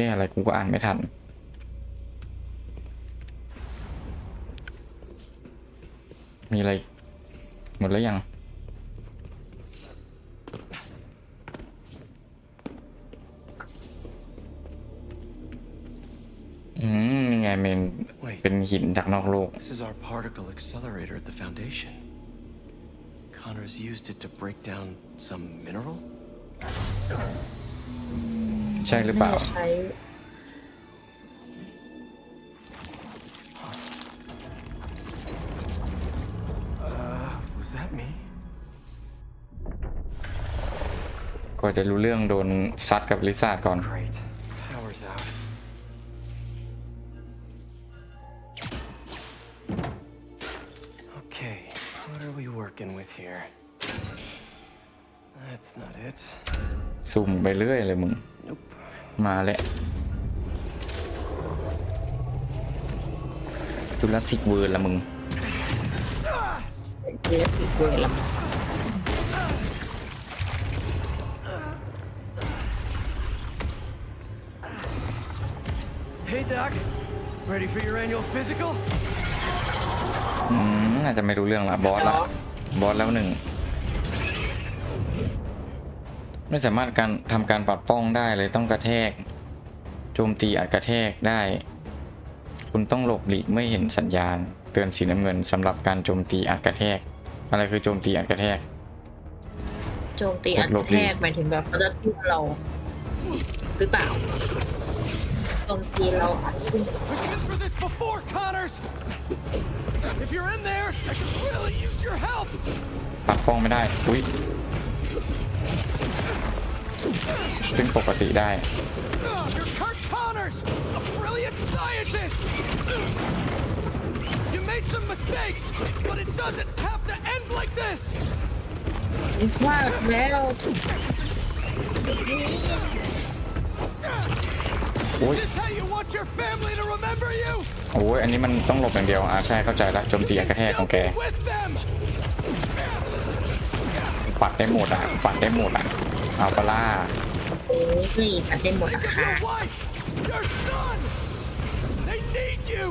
ก้อะไรกูก็อ่านไม่ทันมีอะไร หมดแล้วยัง อืมไงเมนเป็นหินจากนอกโลก This is our particle accelerator at the Foundation. Connors used it to break down some mineral? ใช่หรือเปล่า ใช้ Was that me? ก็จะรู้เรื่องโดนซัดกับลิซ่าก่อน Great. Power's out. Okay, what are we working with here? That's not it. สุ่มไปเรื่อยเลยมึง Nope. มาแล้วจุลสิกเวิร์ดละมึงเยอะอีกเวลา Hey, Doc. Ready for your annual physical? อืมน่าจะไม่รู้เรื่องละบอสละบอสแล้วหนึ่ง ไม่สามารถการทำการปัดป้องได้เลยต้องกระแทก โจมตีอาจกระแทกได้ คุณต้องหลบหลีกไม่เห็นสัญญาณ เตือนสีน้ำเงินสำหรับการโจมตีอาจกระแทก อะไรคือโจมตีอาจกระแทก โจมตีอันแทกหมายถึงแบบเขาจะทุ่มเราหรือเปล่าโจมตีเราอัดทุ่ม We've been through this before, Connors! If you're in there, I could really use your help! ปัดป้องไม่ได้ อุ้ย ซึ่งปกติได้ You're Kurt Connors, a brilliant scientist! You made some mistakes, but it doesn't have to end like this! พลาดแล้วโอ้ย Is this how you want your family to remember you? โอ้ยอันนี้มันต้องหลบอย่างเดียวอ่าใช่เข้าใจละโจมตีอาจกระแทกของแก You'll be with them! ปัดได้หมดอะปัดได้หมดอะเอาปะล่า โอ้ยอัดได้หมด Think อะ of ค่ะ your wife, your son! They need you!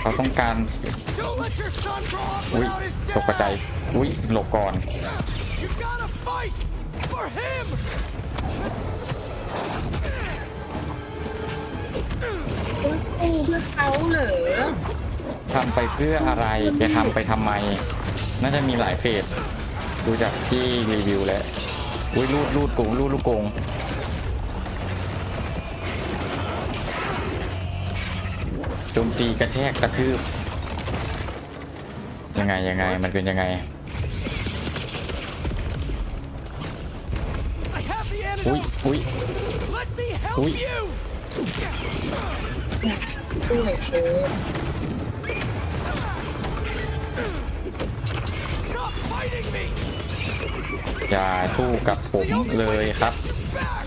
เขาต้องการ Don't let your son grow up อุ้ย without his ตกกระใจ dad! อุ้ยหลบก่อน You gotta fight for him! ต้องสู้เพื่อเขาเหรอทำไปเพื่ออะไรไปทำไปทำไม น่าจะมีหลายเฟสดูจากที่รีวิวแล้วอุ้ยรูดรูดโกงรูดลูกโกงโจมตีกระแทกกระทืบยังไงยังไงมันเป็นยังไงอุ้ยอุ้ย Let me help Ui. you! ช่วย อย่าสู้กับผมเลยครับ Back!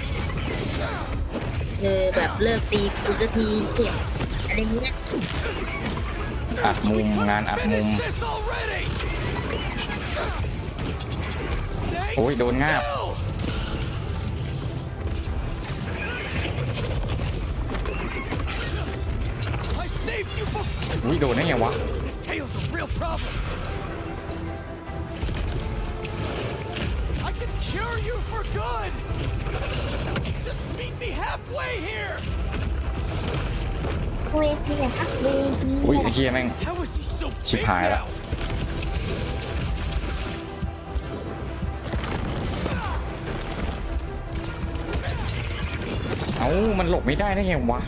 เธอแบบเลิกตีกูจะทีเจ็บอะไรเงี้ยอัดมุมงานอัดมุม Finish this already! Stay โอ้ย โดนงาบ still! I saved you before อุ้ยโดนได้ไงวะ can cure you for good. Just meet me halfway here. เวทีครับเวทีอุ้ยไอ้เฮียแม่ง How is he so Chip big high now? up. เอ้ามันหลบไม่ได้ได้ไงวะ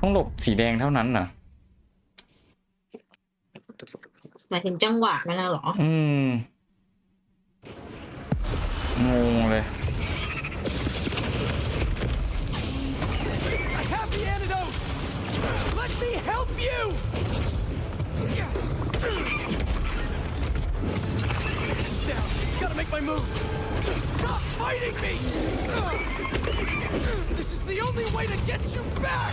ต้องหลบสีแดงเท่านั้นน่ะ หมายถึงจังหวะนั่นน่ะเหรอ อืม งงเลย I have the antidote. Let me help you. Down. Gotta make my move. Stop fighting me. This is the only way to get you back.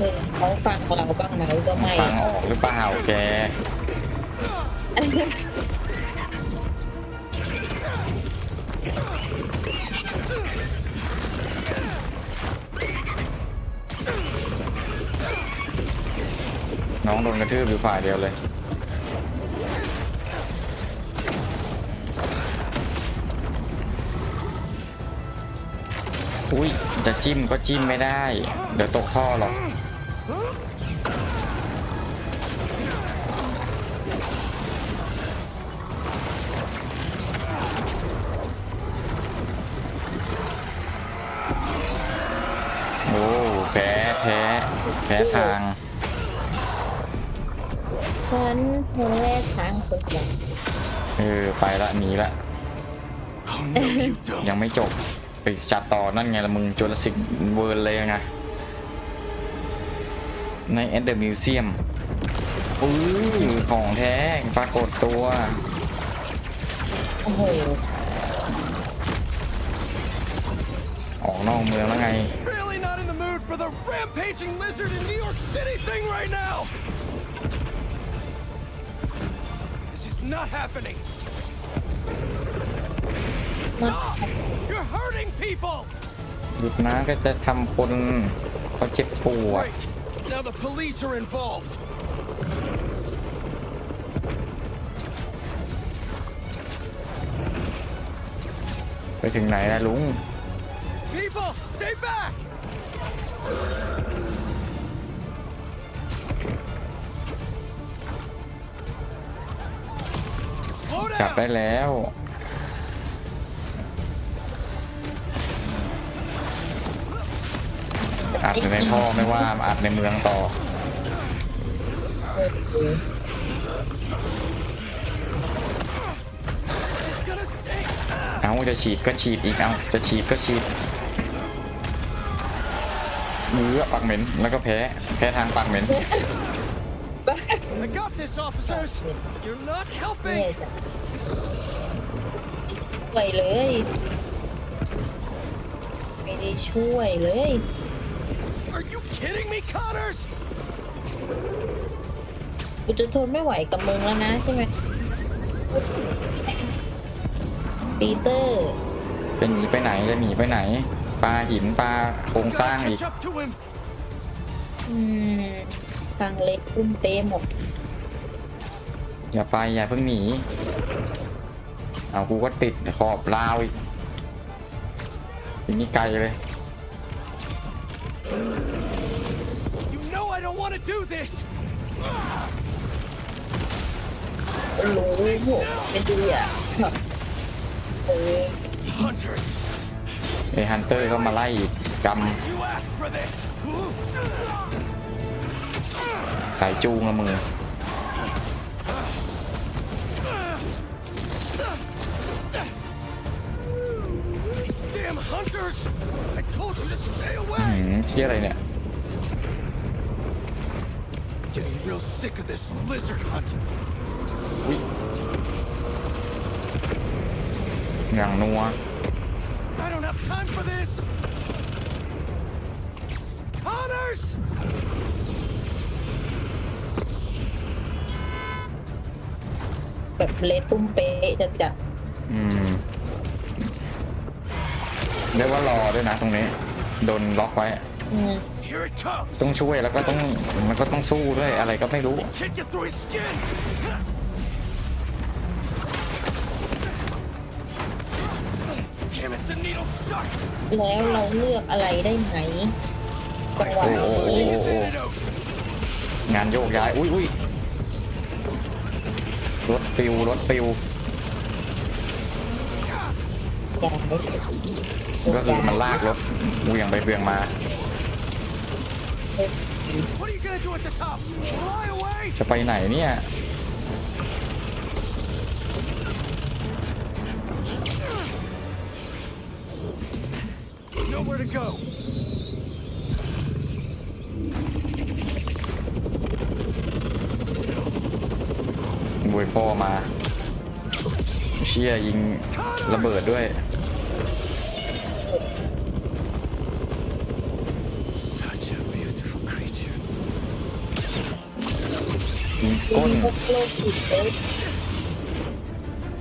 here! เออเขาฟังเราบ้างไหมก็ไม่ฟังออกหรือเปล่าแก น้องโดนกระทืบอยู่ฝ่ายเดียวเลย อุ้ยจะจิ้มก็จิ้มไม่ได้ เดี๋ยวตกท่อหรอก ทาง ฉันแพ้ทางคนเดียวเออ ไปละหนีละ Oh, no, you don't. ยังไม่จบ ไปจัดต่อนั่นไงละมึงจูราสิกเวิร์เลยไง ในแอนเดอร์มิวเซียมอุ้ยของแท้ปรากฏตัว โอ้โหออกนอกเมืองแล้วไง Really for the rampaging lizard in New York City thing right now! This is not happening! มา Stop! You're hurting people! หยุดนะก็จะทำคนเขาเจ็บปวด Great! Now the police are involved! ไปถึงไหนแล้วลุง People, stay back! กลับได้แล้ว อัดอยู่ในท่อไม่ว่ามาอัดในเมืองต่อ เอาจะฉีดก็ฉีดอีกเอาจะฉีดก็ฉีดมือปากเหม็นแล้วก็แพ้ แพ้ทางปากเหม็น I got this, officers. You're not แย่ helping. จังช่วยเลย ไม่ได้ช่วยเลย Are you kidding me, Connors? กูจะทนไม่ไหวกับมึงแล้วนะใช่ไหมปีเตอร์ จะหนีไปไหนจะหนีไปไหนปลาหินปลาโครงสร้าง Gotta อีก catch up to him. อืม ทางเล็กอุ้มเต้หมดอย่าไปอย่าเพิ่งหนี เอากูก็ติดขอบราวอีกทีนี้ไกลเลย You know I don't want to do this. รู้ผมไม่ดีอะแบบเออ Hunters, ไอ้ฮันเตอร์ก็มาไล่อีกก you asked for this. ำสายจูงละมึง Damn hunters! I told you to stay อื้อ away. หือที่อะไรเนี่ย Getting real sick of this lizard hunt. อุ้ยอย่างนัว I don't have time for this. Hunters! แบบเละตุ้มเป๊ะจัดจัดอืมเรียกว่ารอด้วยนะตรงนี้ โดนล็อกไว้อืม Here it comes. ต้องช่วยแล้วก็ต้องมันก็ต้องสู้ด้วยอะไรก็ไม่รู้ Can't get through his skin. Damn it, the needle stuck. แล้วเราเลือกอะไรได้ไหมจังหวะโอ้โห นี้ His antidote. งานโยกย้าย อุ้ยอุ้ย รถปิวรถปิวก็คือมันลากรถเวียงไปเวียงมา จะไปไหนเนี่ย Nowhere to go. บวยพ่อมาเชี่ยยิงระเบิดด้วย Such a beautiful creature. ยิงก้นโลกโลกจิตเอ้ย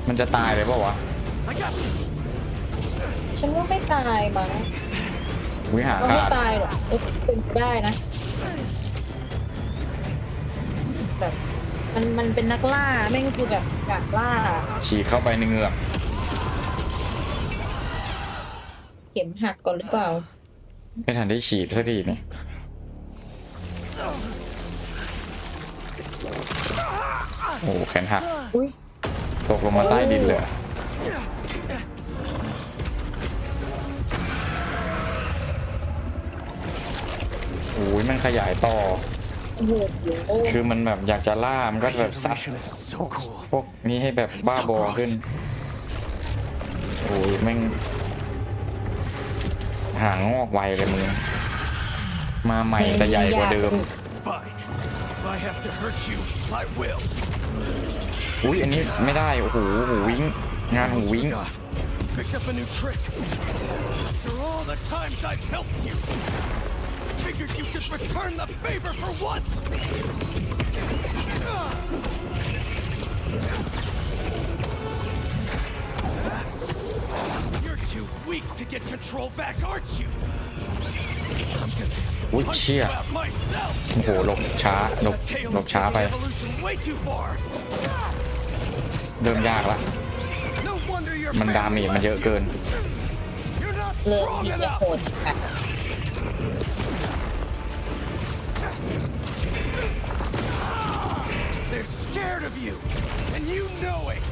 มันจะตายเลยเปล่าวะ I got you. ฉันว่าไม่ตายมั้งวิหาเราไม่ขาดตายหรอกเอ้ยเป็นไปได้นะแบบ มันมันเป็นนักล่าแม่งคือแบบกะล่า ฉีกเข้าไปในเหงือกเข็มหักก่อนหรือเปล่า ไม่ทันได้ฉีกสักทีนี่โอ้โหแขนหักอุ้ยตกลงมาใต้ดินเลยโอ้ยมันขยายต่อโอ้โหโอ้โห คือมันแบบอยากจะล่า มันก็แบบซัด Regeneration is so cool. พวกนี้ให้แบบบ้าบอขึ้น โอ้ยแม่งหางงอกไวเลยมึง มาใหม่แต่ใหญ่กว่าเดิม Fine. If I have to hurt you, I will. อุ้ยอันนี้ไม่ได้ โอ้โหหูวิ้งงานหูวิ้ง Forgot. Picked up a new trick. After all the times I've helped you, figured you could return the favor for once. You're too weak to get control back, aren't you? I'm gonna อุ้ย punch เชี่ย you out myself. โอ้โหหลบช้าหลบ The tail หล is บช้าไป taking evolution way too far. เริ่มยากละ No wonder your มันดาเมจมันเยอะเกิน You're not เริ่ม strong ที่จะ enough. โหดค่ะ scared of you, and you know it.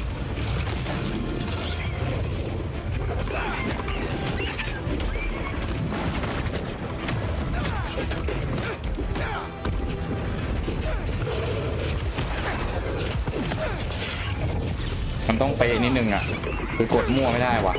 มันต้องเป๊ะนิดนึงอะ คือกดมั่วไม่ได้ว่ะ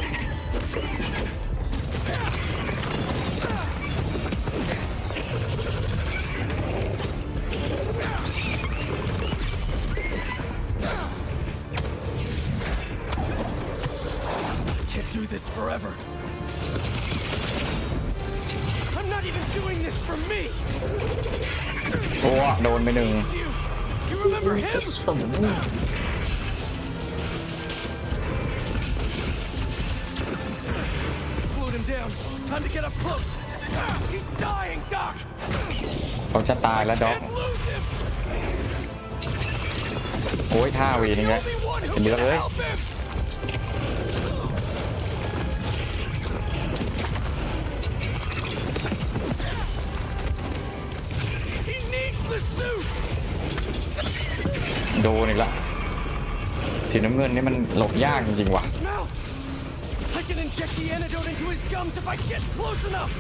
ไปหนึ่ง You, you remember ผ him? สม Slowed him down. Time to get up close. He's dying, Doc. เขาจะตายแล้วด็อก Can't lose him. โอ้ยท่าวีนี่ไง Only one who เยอะ can เลย โดนอีกละสีน้ำเงินนี่มันหลบยากจริงๆว่ะ His mouth. I can inject the antidote into his gums if I get close enough.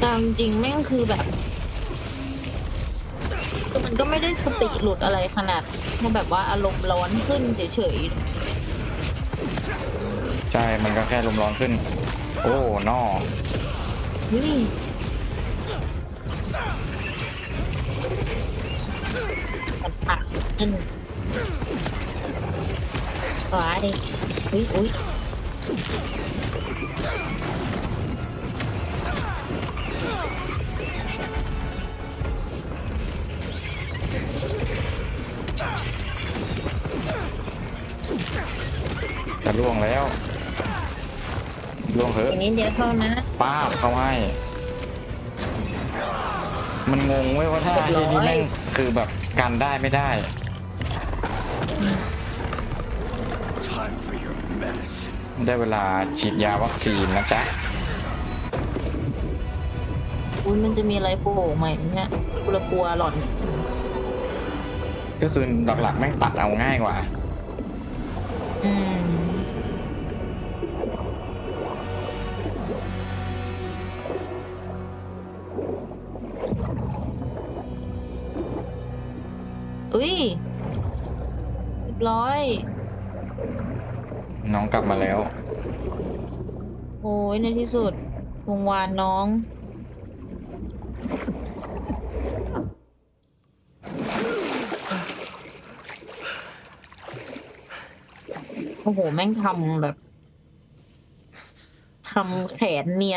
แต่จริงๆแม่งคือแบบคือมันก็ไม่ได้สติหลุดอะไรขนาดแค่แบบว่าอารมณ์ร้อนขึ้นเฉยใช่ มันก็แค่ลมร้อนขึ้น โอ้นอๆนี่มัน ปักขึ้นว้ายอุ้ยอุ้ยจะล่วงแล้วล่วงเหออะย่างนี้เดียวเท่านะป้าบเขาให้ มันงงเว้ยว่าท่าเรียบร้ที่อยนี่แม่งคือแบบกันได้ไม่ได้ ได้เวลาฉีดยาวัคซีนนะจ๊ะ อุ้ยมันจะมีอะไรโผล่ใหม่เนี่ยกลัวหลอนก็คือหลักๆแม่งตัดเอาง่ายกว่า อืมอุ้ย ร้อย น้องกลับมาแล้ว โอ้ยในที่สุดวงวานน้อง โอ้โห แม่งทำแบบทำแขนเนียน